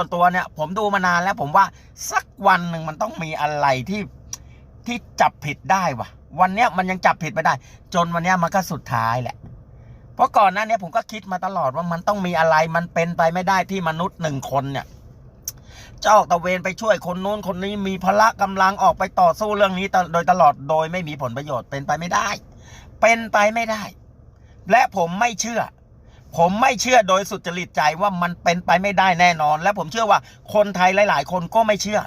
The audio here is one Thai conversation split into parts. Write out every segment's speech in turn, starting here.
ส่วตัวเนี่ย ผมดูมานานแล้วผมว่าสักวันหนึ่งมันต้องมีอะไรที่ที่จับผิดได้วะวันเนี้ยมันยังจับผิดไม่ได้ จนวันเนี้ยมันก็สุดท้ายแหละ เพราะก่อนหน้านี้ผมก็คิดมาตลอดว่ามันต้องมีอะไรมันเป็นไปไม่ได้ที่มนุษย์หนึ่งคนเนี่ยจะออกตะเวนไปช่วยคนนู้นคนนี้มีพละกำลังออกไปต่อสู้เรื่องนี้โดยตลอดโดยไม่มีผลประโยชน์เป็นไปไม่ได้ เป็นไปไม่ได้ และผมไม่เชื่อ ผมไม่เชื่อโดยสุจริตใจว่ามันเป็นไปไม่ได้แน่นอน และผมเชื่อว่าคนไทยหลาย ๆ คนก็ไม่เชื่อ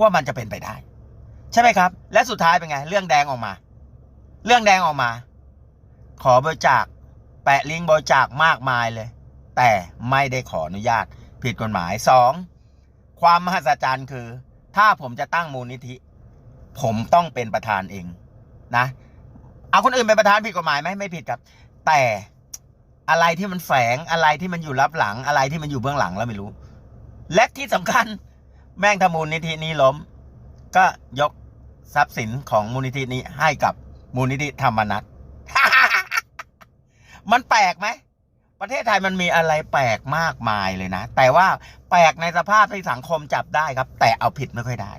ว่ามันจะเป็นไปได้ ใช่ไหมครับ และสุดท้ายเป็นไง เรื่องแดงออกมา เรื่องแดงออกมา ขอบริจาคแปะลิงก์บริจาคมากมายเลย แต่ไม่ได้ขออนุญาต ผิดกฎหมายสองความมหัศจรรย์คือ ถ้าผมจะตั้งมูลนิธิ ผมต้องเป็นประธานเองนะ เอาคนอื่นเป็นประธานผิดกฎหมายไหมไม่ผิดครับ แต่ อะไรที่มันแฝงอะไรที่มันอยู่ลับหลังอะไรที่มันอยู่เบื้องหลังแล้วไม่รู้ และที่สำคัญแม่งถ้ามูลนิธินี้ล้ม ก็ยกทรัพย์สินของมูลนิธินี้ให้กับมูลนิธิธรรมนัตมันแปลกไหมประเทศไทยมันมีอะไรแปลกมากมายเลยนะ แต่ว่าแปลกในสภาพที่สังคมจับได้ครับ แต่เอาผิดไม่ค่อยได้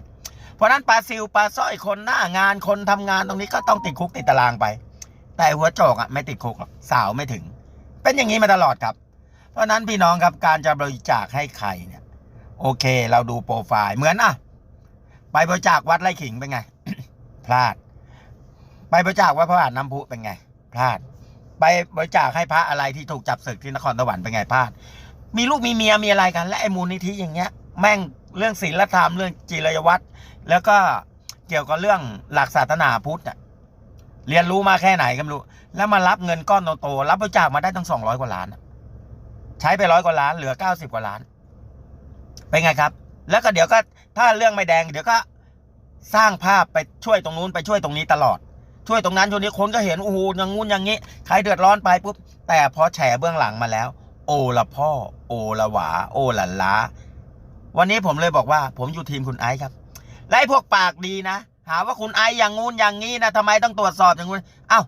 เพราะนั้นปลาซิวปลาสร้อยคนหน้างานคนทำงานตรงนี้ก็ต้องติดคุกติดตารางไป แต่หัวโจกอะไม่ติดคุกหรอกสาวไม่ถึง เป็นอย่างนี้มาตลอดครับ เพราะนั้นพี่น้องครับการจะบริจาคให้ใครเนี่ย โอเค เราดูโปรไฟล์เหมือนอะ ไปบริจาควัดไร่ขิงเป็นไง พลาด ไปบริจาควัดพระบาทน้ำพุเป็นไง พลาด ไปบริจาคให้พระอะไรที่ถูกจับศึกที่นครสวรรค์เป็นไงพลาด มีลูกมีเมียมีอะไรกัน และไอ้มูลนิธิอย่างเงี้ย แม่งเรื่องศีลธรรมเรื่องจิรยวัตรแล้วก็เกี่ยวกับเรื่องหลักศาสนาพุทธอะ เรียนรู้มาแค่ไหนก็ไม่รู้ แล้วมารับเงินก้อนโตๆรับบริจาคมาได้ตั้งสองร้อยกว่าล้าน ใช้ไปร้อยกว่าล้าน เหลือเก้าสิบกว่าล้าน เป็นไงครับ แล้วก็เดี๋ยวก็ถ้าเรื่องไม่แดง เดี๋ยวก็สร้างภาพไปช่วยตรงนู้นไปช่วยตรงนี้ตลอด ช่วยตรงนั้นช่วงนี้คนก็เห็นโอ้โหอย่างงู้นอย่างนี้ใครเดือดร้อนไปปุ๊บแต่พอแฉเบื้องหลังมาแล้ว โอละพ่อ โอละหวา โอละล้าวันนี้ผมเลยบอกว่า ผมอยู่ทีมคุณไอซ์ครับ และพวกปากดีนะ หาว่าคุณไออย่างงู้นอย่างนี้นะทำไมต้องตรวจสอบอย่างงู้นเอ้า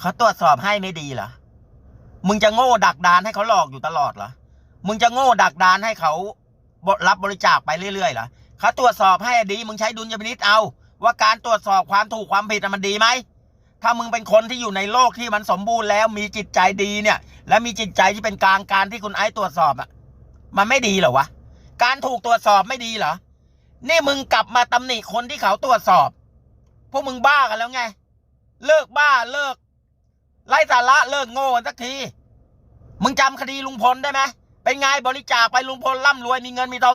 เขาตรวจสอบให้ไม่ดีเหรอมึงจะโง่ดักดานให้เขาหลอกอยู่ตลอดเหรอมึงจะโง่ดักดานให้เขารับบริจาคไปเรื่อยๆเหรอเขาตรวจสอบให้ดี มึงใช้ดุลยพินิษเอา ว่าการตรวจสอบความถูกความผิดมันดีไหมถ้ามึงเป็นคนที่อยู่ในโลกที่มันสมบูรณ์แล้วมีจิตใจดีเนี่ย และมีจิตใจที่เป็นกลางการที่คุณไอซ์ตรวจสอบอะ มันไม่ดีเหรอวะ การถูกตรวจสอบไม่ดีเหรอ นี่มึงกลับมาตำหนิคนที่เขาตรวจสอบ พวกมึงบ้ากันแล้วไง เลิกบ้าเลิกไร้สาระเลิกโง่กันสักที มึงจำคดีลุงพลได้ไหมเป็นไงบริจาคไปลุงพลร่ำรวยมีเงินมีทอง